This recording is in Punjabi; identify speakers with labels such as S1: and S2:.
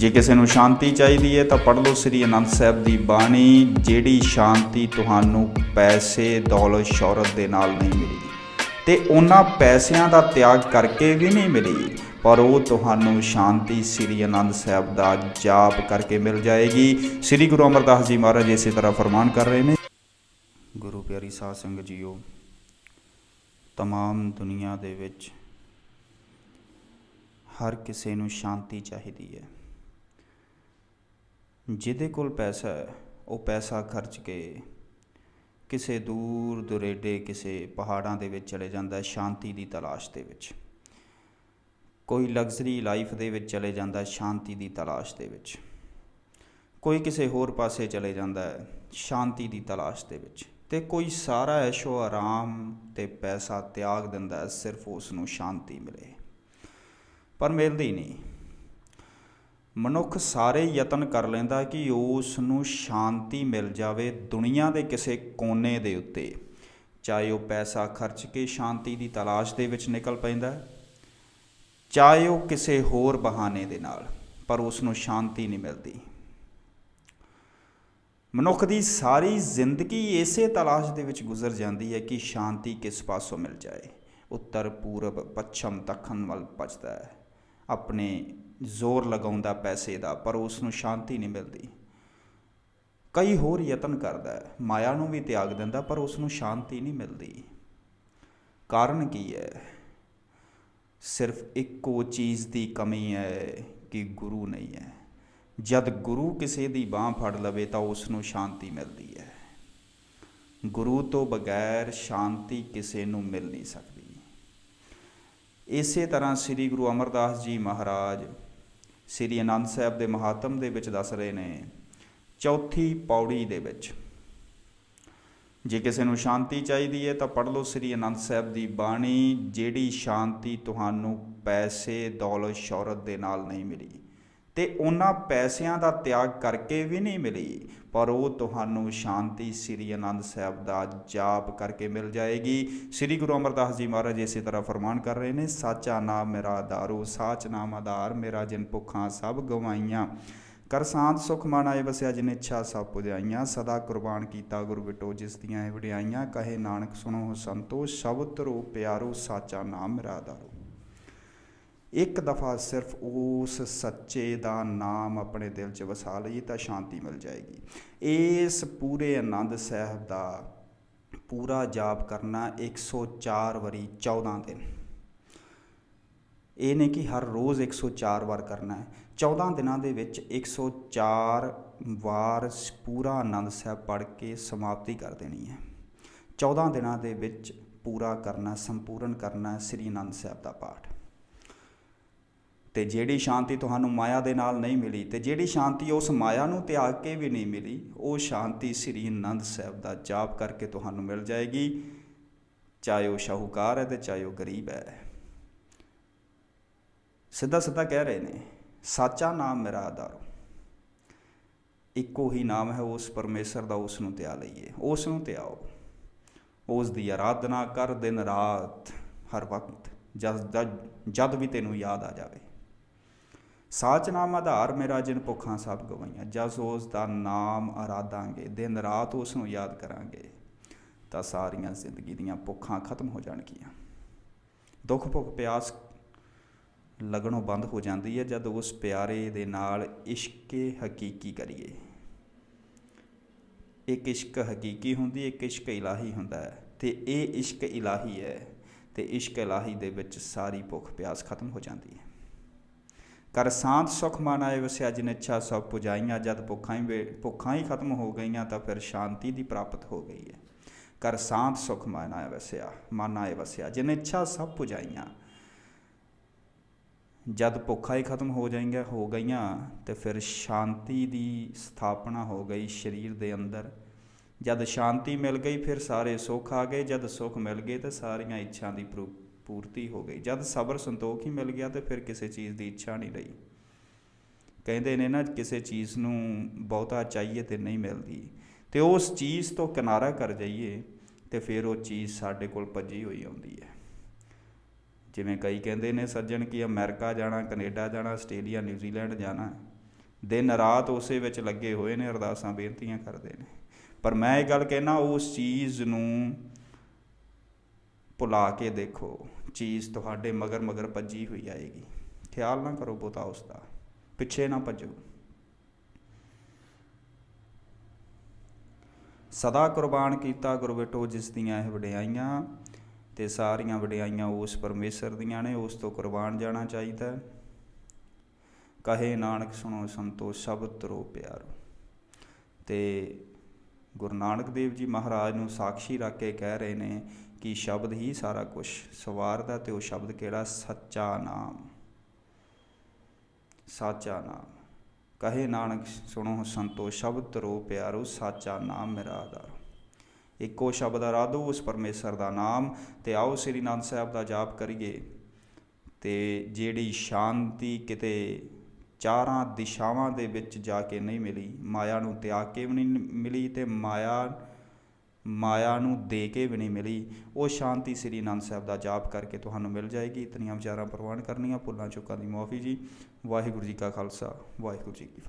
S1: ਜੇ ਕਿਸੇ ਨੂੰ ਸ਼ਾਂਤੀ ਚਾਹੀਦੀ ਹੈ ਤਾਂ ਪੜ੍ਹ ਲਓ ਸ੍ਰੀ ਅਨੰਦ ਸਾਹਿਬ ਦੀ ਬਾਣੀ, ਜਿਹੜੀ ਸ਼ਾਂਤੀ ਤੁਹਾਨੂੰ ਪੈਸੇ, ਦੌਲਤ, ਸ਼ੌਹਰਤ ਦੇ ਨਾਲ ਨਹੀਂ ਮਿਲੀ ਤੇ ਉਹਨਾਂ ਪੈਸਿਆਂ ਦਾ ਤਿਆਗ ਕਰਕੇ ਵੀ ਨਹੀਂ ਮਿਲੀ ਪਰ ਉਹ ਤੁਹਾਨੂੰ ਸ਼ਾਂਤੀ ਸ੍ਰੀ ਅਨੰਦ ਸਾਹਿਬ ਦਾ ਜਾਪ ਕਰਕੇ ਮਿਲ ਜਾਏਗੀ। ਸ੍ਰੀ ਗੁਰੂ ਅਮਰਦਾਸ ਜੀ ਮਹਾਰਾਜ ਇਸੇ ਤਰ੍ਹਾਂ ਫਰਮਾਨ ਕਰ ਰਹੇ ਨੇ, ਗੁਰੂ ਪਿਆਰੀ ਸਾਧ ਸੰਗਤ ਜੀਓ, ਤਮਾਮ ਦੁਨੀਆ ਦੇ ਵਿੱਚ ਹਰ ਕਿਸੇ ਨੂੰ ਸ਼ਾਂਤੀ ਚਾਹੀਦੀ ਹੈ। ਜਿਹਦੇ ਕੋਲ ਪੈਸਾ ਹੈ, ਉਹ ਪੈਸਾ ਖਰਚ ਕੇ ਕਿਸੇ ਦੂਰ ਦੁਰੇਡੇ ਕਿਸੇ ਪਹਾੜਾਂ ਦੇ ਵਿੱਚ ਚਲੇ ਜਾਂਦਾ ਹੈ, ਸ਼ਾਂਤੀ ਦੀ ਤਲਾਸ਼ ਦੇ ਵਿੱਚ। ਕੋਈ ਲਗਜ਼ਰੀ ਲਾਈਫ ਦੇ ਵਿੱਚ ਚਲੇ ਜਾਂਦਾ ਹੈ, ਸ਼ਾਂਤੀ ਦੀ ਤਲਾਸ਼ ਦੇ ਵਿੱਚ। ਕੋਈ ਕਿਸੇ ਹੋਰ ਪਾਸੇ ਚਲੇ ਜਾਂਦਾ ਹੈ, ਸ਼ਾਂਤੀ ਦੀ ਤਲਾਸ਼ ਦੇ ਵਿੱਚ। ਤੇ ਕੋਈ ਸਾਰਾ ਐਸ਼ੋ ਆਰਾਮ ਤੇ ਪੈਸਾ ਤਿਆਗ ਦਿੰਦਾ ਹੈ, ਸਿਰਫ ਉਸ ਨੂੰ ਸ਼ਾਂਤੀ ਮਿਲੇ। ਪਰ ਮਿਲਦੀ ਨਹੀਂ। ਮਨੁੱਖ ਸਾਰੇ ਯਤਨ ਕਰ ਲੈਂਦਾ ਕਿ ਉਸ ਨੂੰ ਸ਼ਾਂਤੀ ਮਿਲ ਜਾਵੇ ਦੁਨੀਆ ਦੇ ਕਿਸੇ ਕੋਨੇ ਦੇ ਉੱਤੇ। ਚਾਹੇ ਉਹ ਪੈਸਾ ਖਰਚ ਕੇ ਸ਼ਾਂਤੀ ਦੀ ਤਲਾਸ਼ ਦੇ ਵਿੱਚ ਨਿਕਲ ਪੈਂਦਾ ਚਾਹੇ ਉਹ ਕਿਸੇ ਹੋਰ ਬਹਾਨੇ ਦੇ ਨਾਲ, ਪਰ ਉਸ ਨੂੰ ਸ਼ਾਂਤੀ ਨਹੀਂ ਮਿਲਦੀ। ਮਨੁੱਖ ਦੀ ਸਾਰੀ ਜ਼ਿੰਦਗੀ ਇਸੇ ਤਲਾਸ਼ ਦੇ ਵਿੱਚ ਗੁਜ਼ਰ ਜਾਂਦੀ ਹੈ ਕਿ ਸ਼ਾਂਤੀ ਕਿਸ ਪਾਸੋਂ ਮਿਲ ਜਾਏ। ਉੱਤਰ ਪੂਰਬ ਪੱਛਮ ਦੱਖਣ ਵੱਲ ਭੱਜਦਾ ਹੈ। ਆਪਣੇ ਜ਼ੋਰ ਲਗਾਉਂਦਾ ਪੈਸੇ ਦਾ, ਪਰ ਉਸ ਨੂੰ ਸ਼ਾਂਤੀ ਨਹੀਂ ਮਿਲਦੀ। ਕਈ ਹੋਰ ਯਤਨ ਕਰਦਾ ਹੈ। ਮਾਇਆ ਨੂੰ ਵੀ ਤਿਆਗ ਦਿੰਦਾ, ਪਰ ਉਸ ਨੂੰ ਸ਼ਾਂਤੀ ਨਹੀਂ ਮਿਲਦੀ। ਕਾਰਨ ਕੀ ਹੈ? ਸਿਰਫ ਇੱਕੋ ਚੀਜ਼ ਦੀ ਕਮੀ ਹੈ ਕਿ ਗੁਰੂ ਨਹੀਂ ਹੈ। ਜਦ ਗੁਰੂ ਕਿਸੇ ਦੀ ਬਾਹ ਫੜ ਲਵੇ, ਤਾਂ ਉਸ ਨੂੰ ਸ਼ਾਂਤੀ ਮਿਲਦੀ ਹੈ। ਗੁਰੂ ਤੋਂ ਬਗੈਰ ਸ਼ਾਂਤੀ ਕਿਸੇ ਨੂੰ ਮਿਲ ਨਹੀਂ ਸਕਦੀ। ਇਸੇ ਤਰ੍ਹਾਂ ਸ੍ਰੀ ਗੁਰੂ ਅਮਰਦਾਸ ਜੀ ਮਹਾਰਾਜ ਸ੍ਰੀ ਅਨੰਦ ਸਾਹਿਬ ਦੇ ਮਹਾਤਮ ਦੇ ਵਿੱਚ ਦੱਸ ਰਹੇ ਨੇ, ਚੌਥੀ ਪੌੜੀ ਦੇ ਵਿੱਚ। ਜੇ ਕਿਸੇ ਨੂੰ ਸ਼ਾਂਤੀ ਚਾਹੀਦੀ ਹੈ ਤਾਂ ਪੜ੍ਹ ਲਓ ਸ੍ਰੀ ਅਨੰਦ ਸਾਹਿਬ ਦੀ ਬਾਣੀ, ਜਿਹੜੀ ਸ਼ਾਂਤੀ ਤੁਹਾਨੂੰ ਪੈਸੇ, ਦੌਲਤ, ਸ਼ੌਹਰਤ ਦੇ ਨਾਲ ਨਹੀਂ ਮਿਲੀ। ਤੇ ਉਹਨਾਂ ਪੈਸਿਆਂ ਦਾ ਤਿਆਗ ਕਰਕੇ ਵੀ ਨਹੀਂ ਮਿਲੀ। ਪਰ ਉਹ ਤੁਹਾਨੂੰ ਸ਼ਾਂਤੀ ਸ੍ਰੀ ਆਨੰਦ ਸਾਹਿਬ ਦਾ ਜਾਪ ਕਰਕੇ ਮਿਲ ਜਾਏਗੀ। ਸ੍ਰੀ ਗੁਰੂ ਅਮਰਦਾਸ ਜੀ ਮਹਾਰਾਜ ਇਸੇ ਤਰ੍ਹਾਂ ਫਰਮਾਨ ਕਰ ਰਹੇ ਨੇ, ਸਾਚਾ ਨਾਮ ਮੇਰਾ ਆਧਾਰੋ ਸਾਚ ਨਾਮ ਆਧਾਰ ਮੇਰਾ ਜਿਨ ਭੁੱਖਾਂ ਸਭ ਗਵਾਈਆਂ। ਕਰ ਸਾਂਤ ਸੁਖ ਮਨ ਆਏ ਵਸਿਆ ਜਿਨ ਇੱਛਾ ਸਭ ਪੁਜਾਈਆਂ। ਸਦਾ ਕੁਰਬਾਨ ਕੀਤਾ ਗੁਰੂ ਬਿਟੋ ਜਿਸ ਦੀਆਂ ਇਹ ਵਡਿਆਈਆਂ। ਕਹੇ ਨਾਨਕ ਸੁਣੋ ਸੰਤੋ ਸ਼ਬਦ ਰੋ ਪਿਆਰੋ, ਸਾਚਾ ਨਾਮ ਮੇਰਾ ਆਧਾਰੋ। ਇੱਕ ਦਫਾ ਸਿਰਫ ਉਸ ਸੱਚੇ ਦਾ ਨਾਮ ਆਪਣੇ ਦਿਲ 'ਚ ਵਸਾ ਲਈਏ ਤਾਂ ਸ਼ਾਂਤੀ ਮਿਲ ਜਾਏਗੀ। ਇਸ ਪੂਰੇ ਆਨੰਦ ਸਾਹਿਬ ਦਾ ਪੂਰਾ ਜਾਪ ਕਰਨਾ 104 ਵਾਰੀ 14 ਦਿਨ। ਇਹ ਨਹੀਂ ਕਿ ਹਰ ਰੋਜ਼ 104 ਵਾਰ ਕਰਨਾ ਹੈ। 14 ਦਿਨਾਂ ਦੇ ਵਿੱਚ 104 ਵਾਰ ਪੂਰਾ ਆਨੰਦ ਸਾਹਿਬ ਪੜ੍ਹ ਕੇ ਸਮਾਪਤੀ ਕਰ ਦੇਣੀ ਹੈ। 14 ਦਿਨਾਂ ਦੇ ਵਿੱਚ ਪੂਰਾ ਕਰਨਾ, ਸੰਪੂਰਨ ਕਰਨਾ ਸ੍ਰੀ ਆਨੰਦ ਸਾਹਿਬ ਦਾ ਪਾਠ। ਤੇ ਜਿਹੜੀ ਸ਼ਾਂਤੀ ਤੁਹਾਨੂੰ ਮਾਇਆ ਦੇ ਨਾਲ ਨਹੀਂ ਮਿਲੀ ਤੇ ਜਿਹੜੀ ਸ਼ਾਂਤੀ ਉਸ ਮਾਇਆ ਨੂੰ ਤਿਆਗ ਕੇ ਵੀ ਨਹੀਂ ਮਿਲੀ, ਉਹ ਸ਼ਾਂਤੀ ਸ੍ਰੀ ਆਨੰਦ ਸਾਹਿਬ ਦਾ ਜਾਪ ਕਰਕੇ ਤੁਹਾਨੂੰ ਮਿਲ ਜਾਏਗੀ। ਚਾਹੇ ਉਹ ਸ਼ਾਹੂਕਾਰ ਹੈ ਤੇ ਚਾਹੇ ਉਹ ਗਰੀਬ ਹੈ। ਸਿੱਧਾ ਸਿੱਧਾ ਕਹਿ ਰਹੇ ਨੇ, ਸਾਚਾ ਨਾਮ ਮੇਰਾ ਆਧਾਰ ਇੱਕੋ ਹੀ ਨਾਮ ਹੈ ਉਸ ਪਰਮੇਸ਼ਰ ਦਾ, ਉਸ ਨੂੰ ਧਿਆ ਲਈਏ, ਉਸ ਨੂੰ ਧਿਆਓ ਉਸ ਦੀ ਆਰਾਧਨਾ ਕਰ ਦਿਨ ਰਾਤ ਹਰ ਵਕਤ ਜਦ- ਜਦ ਵੀ ਤੈਨੂੰ ਯਾਦ ਆ ਜਾਵੇ। ਸਾਚ ਨਾਮ ਆਧਾਰ ਮੇਰਾ ਜਿਨ ਭੁੱਖਾਂ ਸਭ ਗਵਾਈਆਂ। ਜਦ ਉਸ ਦਾ ਨਾਮ ਆਰਾਧਾਂਗੇ ਦਿਨ ਰਾਤ ਉਸ ਨੂੰ ਯਾਦ ਕਰਾਂਗੇ, ਤਾਂ ਸਾਰੀਆਂ ਜ਼ਿੰਦਗੀ ਦੀਆਂ ਭੁੱਖਾਂ ਖਤਮ ਹੋ ਜਾਣਗੀਆਂ। ਦੁੱਖ ਭੁੱਖ ਪਿਆਸ ਲੱਗਣੋਂ ਬੰਦ ਹੋ ਜਾਂਦੀ ਹੈ ਜਦ ਉਸ ਪਿਆਰੇ ਦੇ ਨਾਲ ਇਸ਼ਕੇ ਹਕੀਕੀ ਕਰੀਏ। ਇੱਕ ਇਸ਼ਕ ਹਕੀਕੀ ਹੁੰਦੀ, ਇੱਕ ਇਸ਼ਕ ਇਲਾਹੀ ਹੁੰਦਾ ਹੈ, ਤੇ ਇਹ ਇਸ਼ਕ ਇਲਾਹੀ ਹੈ, ਤੇ ਇਸ਼ਕ ਇਲਾਹੀ ਦੇ ਵਿੱਚ ਸਾਰੀ ਭੁੱਖ ਪਿਆਸ ਖਤਮ ਹੋ ਜਾਂਦੀ ਹੈ। ਕਰ ਸਾਂਤ ਸੁਖ ਮਨ ਆਏ ਵਸਿਆ ਜਿਨ ਇੱਛਾ ਸਭ ਪੁਜਾਈਆਂ, ਜਦ ਭੁੱਖਾਂ ਹੀ ਭੁੱਖਾਂ ਹੀ ਖਤਮ ਹੋ ਗਈਆਂ, ਤਾਂ ਫਿਰ ਸ਼ਾਂਤੀ ਦੀ ਪ੍ਰਾਪਤ ਹੋ ਗਈ ਹੈ। ਕਰ ਸਾਂਤ ਸੁਖ ਮਨ ਆਏ ਵਸਿਆ ਮਨ ਆਏ ਵਸਿਆ ਜਿਨ ਇੱਛਾ ਸਭ ਪੁਜਾਈਆਂ। ਜਦ ਭੁੱਖਾਂ ਹੀ ਖਤਮ ਹੋ ਜਾਏਗਾ ਹੋ ਗਈਆਂ, ਤੇ ਫਿਰ ਸ਼ਾਂਤੀ ਦੀ ਸਥਾਪਨਾ ਹੋ ਗਈ ਸਰੀਰ ਦੇ ਅੰਦਰ। ਜਦ ਸ਼ਾਂਤੀ ਮਿਲ ਗਈ, ਫਿਰ ਸਾਰੇ ਸੁੱਖ ਆ ਗਏ, ਜਦ ਸੁੱਖ ਮਿਲ ਗਏ, ਤਾਂ ਸਾਰੀਆਂ ਇੱਛਾ ਦੀ ਪੂ- ਪੂਰਤੀ ਹੋ ਗਈ। ਜਦ ਸਬਰ ਸੰਤੋਖ ਹੀ ਮਿਲ ਗਿਆ ਤੇ ਫਿਰ ਕਿਸੇ ਚੀਜ਼ ਦੀ ਇੱਛਾ ਨਹੀਂ ਰਹੀ। ਕਹਿੰਦੇ ਨੇ ਨਾ, ਕਿਸੇ ਚੀਜ਼ ਨੂੰ ਬਹੁਤਾ ਚਾਹੀਏ ਤੇ ਨਹੀਂ ਮਿਲਦੀ। ਤੇ ਉਸ ਚੀਜ਼ ਤੋਂ ਕਿਨਾਰਾ ਕਰ ਜਾਈਏ ਤੇ ਫਿਰ ਉਹ ਚੀਜ਼ ਸਾਡੇ ਕੋਲ ਭੱਜੀ ਹੋਈ ਆਉਂਦੀ ਹੈ। ਜਿਵੇਂ ਕਈ ਕਹਿੰਦੇ ਨੇ ਸੱਜਣ ਕਿ ਅਮਰੀਕਾ ਜਾਣਾ, ਕੈਨੇਡਾ ਜਾਣਾ, ਆਸਟ੍ਰੇਲੀਆ ਨਿਊਜ਼ੀਲੈਂਡ ਜਾਣਾ। ਦਿਨ ਰਾਤ ਉਸੇ ਵਿੱਚ ਲੱਗੇ ਹੋਏ ਨੇ, ਅਰਦਾਸਾਂ, ਬੇਨਤੀਆਂ ਕਰਦੇ ਨੇ। ਪਰ ਮੈਂ ਇਹ ਗੱਲ ਕਹਿਣਾ, ਉਸ ਚੀਜ਼ ਨੂੰ ਭੁਲਾ ਕੇ ਦੇਖੋ, ਚੀਜ਼ ਤੁਹਾਡੇ ਮਗਰ ਮਗਰ ਭੱਜੀ ਹੋਈ ਆਏਗੀ। ਖਿਆਲ ਨਾ ਕਰੋ ਬਹੁਤਾ ਉਸ ਦਾ ਪਿੱਛੇ ਨਾ ਭੱਜੋ। ਸਦਾ ਕੁਰਬਾਨ ਕੀਤਾ ਗੁਰੂ ਜਿਸ ਦੀਆਂ ਇਹ ਵਡਿਆਈਆਂ ਤੇ ਸਾਰੀਆਂ ਵਡਿਆਈਆਂ ਉਸ ਪਰਮੇਸ਼ਰ ਦੀਆਂ ਨੇ, ਉਸ ਤੋਂ ਕੁਰਬਾਨ ਜਾਣਾ ਚਾਹੀਦਾ ਕਹੇ ਨਾਨਕ ਸੁਣੋ ਸੰਤੋ ਸ਼ਬਦ ਤਰੋ ਪਿਆਰੋ। ਤੇ ਗੁਰੂ ਨਾਨਕ ਦੇਵ ਜੀ ਮਹਾਰਾਜ ਨੂੰ ਸਾਖੀ ਰੱਖ ਕੇ ਕਹਿ ਰਹੇ ਨੇ ਕਿ ਸ਼ਬਦ ਹੀ ਸਾਰਾ ਕੁਝ ਸਵਾਰਦਾ ਤੇ ਉਹ ਸ਼ਬਦ ਕਿਹੜਾ? ਸੱਚਾ ਨਾਮ। ਸਾਚਾ ਨਾਮ। ਕਹੇ ਨਾਨਕ, ਸੁਣੋ ਸੰਤੋ, ਸ਼ਬਦ ਤਰੋ ਪਿਆਰੋ, ਸਾਚਾ ਨਾਮ ਮੇਰਾ ਆਧਾਰ। ਇੱਕੋ ਸ਼ਬਦ ਆਰਾਧੋ ਉਸ ਪਰਮੇਸ਼ਰ ਦਾ ਨਾਮ, ਤੇ ਆਓ ਸ੍ਰੀ ਅਨੰਦ ਸਾਹਿਬ ਦਾ ਜਾਪ ਕਰੀਏ। ਤੇ ਜਿਹੜੀ ਸ਼ਾਂਤੀ ਕਿਤੇ ਚਾਰਾਂ ਦਿਸ਼ਾਵਾਂ ਦੇ ਵਿੱਚ ਜਾ ਕੇ ਨਹੀਂ ਮਿਲੀ, ਮਾਇਆ ਨੂੰ ਤਿਆਗ ਕੇ ਵੀ ਨਹੀਂ ਮਿਲੀ, ਤੇ ਮਾਇਆ ਮਾਇਆ ਨੂੰ ਦੇ ਕੇ ਵੀ ਨਹੀਂ ਮਿਲੀ, ਉਹ ਸ਼ਾਂਤੀ ਸ੍ਰੀ ਅਨੰਦ ਸਾਹਿਬ ਦਾ ਜਾਪ ਕਰਕੇ ਤੁਹਾਨੂੰ ਮਿਲ ਜਾਏਗੀ। ਇਤਨੀਆਂ ਵਿਚਾਰਾਂ ਪ੍ਰਵਾਨ ਕਰਨੀਆਂ ਭੁੱਲਾਂ ਚੁੱਕਾਂ ਦੀ ਮਾਫੀ ਜੀ। ਵਾਹਿਗੁਰੂ ਜੀ ਕਾ ਖਾਲਸਾ, ਵਾਹਿਗੁਰੂ ਜੀ ਕੀ